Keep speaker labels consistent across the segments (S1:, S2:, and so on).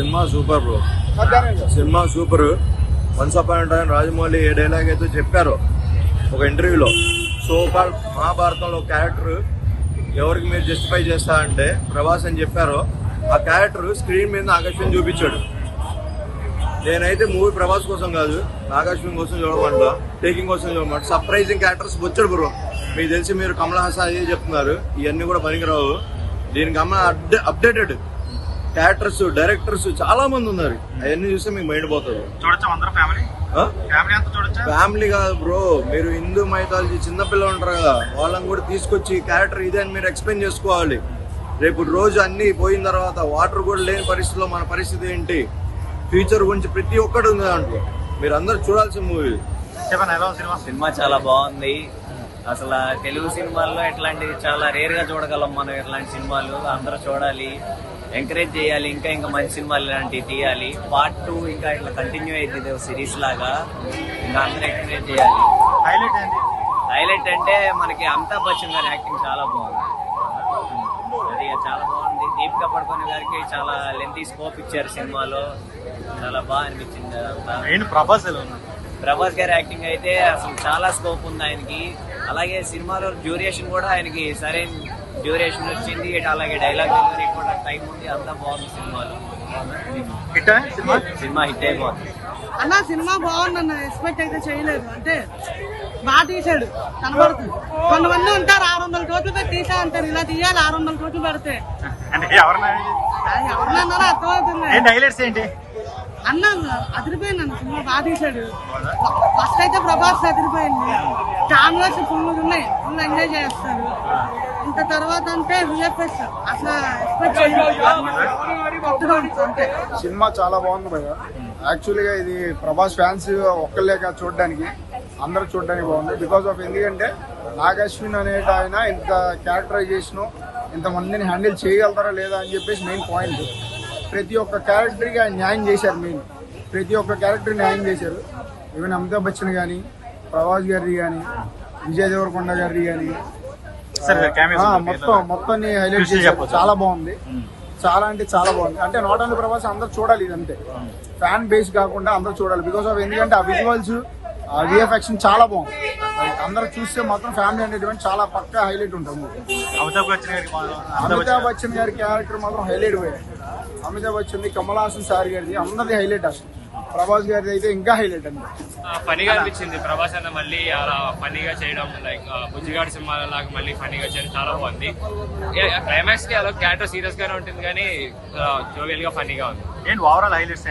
S1: Cinema super bro. Cinema super. Once appoint time Rajamouli ఏ dialogue అయితే చెప్పారో ఒక ఇంటర్వ్యూలో సో మహాభారతంలో క్యారెక్టర్ ఎవరికి మీరు జస్టిఫై చేస్తా అంటే ప్రభాస్ అని చెప్పారో ఆ క్యారెక్టర్ స్క్రీన్ మీద ఆకర్షణ చూపించాడు. నేనైతే మూవీ ప్రభాస్ కోసం కాదు ఆకర్షణ కోసం చూడమంట టేకింగ్ కోసం చూడమంట. సర్ప్రైజింగ్ క్యారెక్టర్స్ వచ్చాడు బ్రో. మీకు తెలిసి మీరు కమల్ హాసన్ అదే చెప్తున్నారు ఇవన్నీ కూడా పనికిరావు. దీనికి అమ్మ అప్డేటెడ్ క్యారెక్టర్స్ డైరెక్టర్స్ చాలా మంది ఉన్నారు. అవన్నీ చూస్తే మీకు మైండ్ పోతుంది.
S2: చూడొచ్చా అందరూ ఫ్యామిలీ? ఫ్యామిలీ అంతా చూడొచ్చా?
S1: ఫ్యామిలీ కాదు బ్రో మీరు హిందూ మైథాలజీ చిన్నపిల్లలు ఉంటారు కదా వాళ్ళని కూడా తీసుకొచ్చి క్యారెక్టర్ ఇదే అని మీరు ఎక్స్ప్లెయిన్ చేసుకోవాలి. రేపు రోజు అన్ని పోయిన తర్వాత వాటర్ కూడా లేని పరిస్థితిలో మన పరిస్థితి ఏంటి? ఫ్యూచర్ గురించి ప్రతి ఒక్కటి ఉంది దాంట్లో. మీరు అందరు చూడాల్సిన మూవీ
S2: సినిమా
S3: చాలా బాగుంది. అసలు తెలుగు సినిమాల్లో ఇట్లాంటివి చాలా రేర్గా చూడగలం మనం ఇట్లాంటి సినిమాలు. అందరూ చూడాలి ఎంకరేజ్ చేయాలి ఇంకా ఇంకా మంచి సినిమాలు ఇలాంటివి తీయాలి. పార్ట్ టూ ఇంకా ఇట్లా కంటిన్యూ అయింది సిరీస్ లాగా. ఇంకా అందరూ ఎంకరేజ్ చేయాలి.
S2: హైలైట్ ఏంటి?
S3: హైలైట్ అంటే మనకి అమితాబ్ బచ్చన్ గారి యాక్టింగ్ చాలా బాగుంది. అది చాలా బాగుంది. దీపికా పడుకోని గారికి చాలా లెంతీ స్కోప్ ఇచ్చారు సినిమాలో. చాలా బాగా అనిపించింది
S2: ప్రభాస్
S3: ప్రభాస్ గారి యాక్టింగ్ అయితే అసలు చాలా స్కోప్ ఉంది ఆయనకి. అలాగే సినిమాలో డ్యూరేషన్ కూడా ఆయనకి సరైన డ్యూరేషన్ వచ్చింది. ఇటు అలాగే డైలాగ్ డెలివరీ కూడా టైం ఉంది. అంతా బాగుంది సినిమాలో.
S2: Hit cinema?
S3: సినిమా హిట్ అయిపోతుంది.
S4: అన్న సినిమా బాగుందన్న ఎక్స్పెక్ట్ అయితే చేయలేదు. అంటే బాగా తీసాడు కనబడుతుంది. కొంతమంది ఉంటారు ఆరు వందల కోట్లు పెట్టి తీసా అంటారు. ఇలా తీయాలి ఆరు వందల కోట్లు పెడితే.
S2: అంటే ఎవరన్నా?
S4: అది ఎవరినన్నారో అర్థమవుతుంది.
S2: హైలైట్స్ ఏంటి?
S4: అన్న అదిరిపోయింది అన్న సినిమా బాగా తీసాడు ఫస్ట్ అయితే ప్రభాస్ అదిరిపోయింది. ఛానల్స్ ఫుల్ ఉన్నాయి ఫుల్ ఎంజాయ్ చేస్తారు ఇంత తర్వాత అంటే విఎఫ్ఎస్ అసలు ఎక్స్పెక్ట్ చేయలేదు
S5: సినిమా చాలా బాగుంది భయ యాక్చువల్గా ఇది ప్రభాస్ ఫ్యాన్స్ ఒక్కలేక చూడడానికి అందరూ చూడడానికి బాగుంది. బికాస్ ఆఫ్ ఎందుకంటే నాగశ్విన్ అనేట ఆయన ఇంత క్యారెక్టరైజేషను ఇంతమందిని హ్యాండిల్ చేయగలుగుతారా లేదా అని చెప్పేసి మెయిన్ పాయింట్ ప్రతి ఒక్క క్యారెక్టర్కి ఆయన న్యాయం చేశారు మెయిన్ ప్రతి ఒక్క క్యారెక్టర్ న్యాయం చేశారు. ఈవెన్ అమితాబ్ బచ్చన్ కానీ ప్రభాస్ గారి కానీ విజయ్ దేవరకొండ గారి కానీ. మొత్తం మొత్తాన్ని హైలైట్ చేశారు. చాలా బాగుంది. చాలా అంటే చాలా బాగుంది. అంటే నాట్ ఓన్లీ ప్రభాస్ అందరూ చూడాలి ఇదంతే. ఫ్యాన్ బేస్ కాకుండా అందరూ చూడాలి. బికాస్ ఆఫ్ ఎందుకంటే ఆ విజువల్స్ ఆ విఎఫ్ఎక్షన్ చాలా బాగుంది. అందరూ చూస్తే మాత్రం ఫ్యామిలీ ఎంటర్టైన్మెంట్ చాలా పక్కా హైలైట్ ఉంటుంది.
S2: అమితాబ్ బచ్చన్
S5: గారి క్యారెక్టర్ మాత్రం హైలైట్ పోయాయి. అమితాబ్ బచ్చన్ కమల్ హాసన్ సార్ గారిది అందరిది హైలైట్ అసలు. ప్రభాస్ గారిది అయితే ఇంకా హైలైట్ అండి.
S6: ఫనీగా అనిపించింది. ప్రభాస్ అన్న మళ్ళీ అలా ఫనీగా చేయడం లైక్ బుజ్జిగాడి సినిమా లాగా మళ్ళీ ఫనీగా చేయడం చాలా బాగుంది. క్లైమాక్స్కి అలా క్యారెక్టర్ సీరియస్ గానే ఉంటుంది కానీ జోవియల్గా ఫనీగా ఉంది.
S2: ఏంటి ఓవరాల్ హైలైట్స్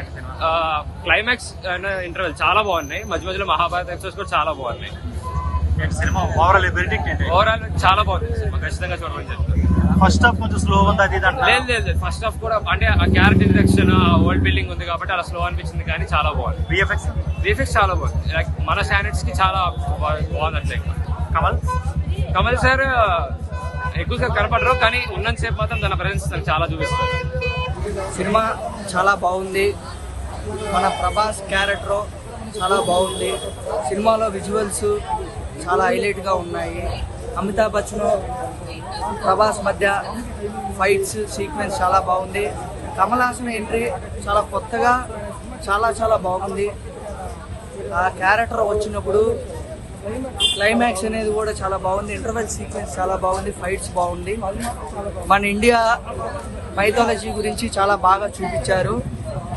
S6: క్లైమాక్స్ ఇంటర్వెల్ చాలా బాగున్నాయి. మధ్య మధ్యలో మహాభారత ఎపిసోడ్స్ కూడా చాలా బాగున్నాయి.
S2: సినిమా ఓవరాల్
S6: ఓవరాల్ చాలా బాగుంది. సినిమా ఖచ్చితంగా చూడమని చెప్తాను
S2: ఫస్ట్ హాఫ్ కొంచెం స్లో ఉంది అది.
S6: లేదు లేదు లేదు. ఫస్ట్ హాఫ్ కూడా అంటే ఆ క్యారెక్టర్ ఇంట్రడక్షన్ వరల్డ్ బిల్డింగ్ ఉంది కాబట్టి అలా స్లో అనిపించింది కానీ చాలా బాగుంది.
S2: VFX?
S6: రీఫెక్స్ చాలా బాగుంది. లైక్ మన స్టాండర్డ్స్కి చాలా బాగుంది అట్లా
S2: కమల్?
S6: కమల్ సార్ ఎక్కువగా కనపడరు కానీ ఉన్నంతసేపు మాత్రం తన ప్రజెన్స్ తనకు చాలా చూపిస్తారు
S7: సినిమా చాలా బాగుంది. మన ప్రభాస్ క్యారెక్టర్ చాలా బాగుంది. సినిమాలో విజువల్స్ చాలా హైలైట్గా ఉన్నాయి. అమితాబ్ బచ్చన్ ప్రభాస్ మధ్య ఫైట్స్ సీక్వెన్స్ చాలా బాగుంది. కమల్ హాసన్ ఎంట్రీ చాలా కొత్తగా చాలా చాలా బాగుంది. ఆ క్యారెక్టర్ వచ్చినప్పుడు క్లైమాక్స్ అనేది కూడా చాలా బాగుంది. ఇంటర్వెల్ సీక్వెన్స్ చాలా బాగుంది. ఫైట్స్ బాగుంది. మన ఇండియా మైథాలజీ గురించి చాలా బాగా చూపించారు.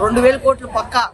S7: రెండు వేల కోట్లు పక్కా.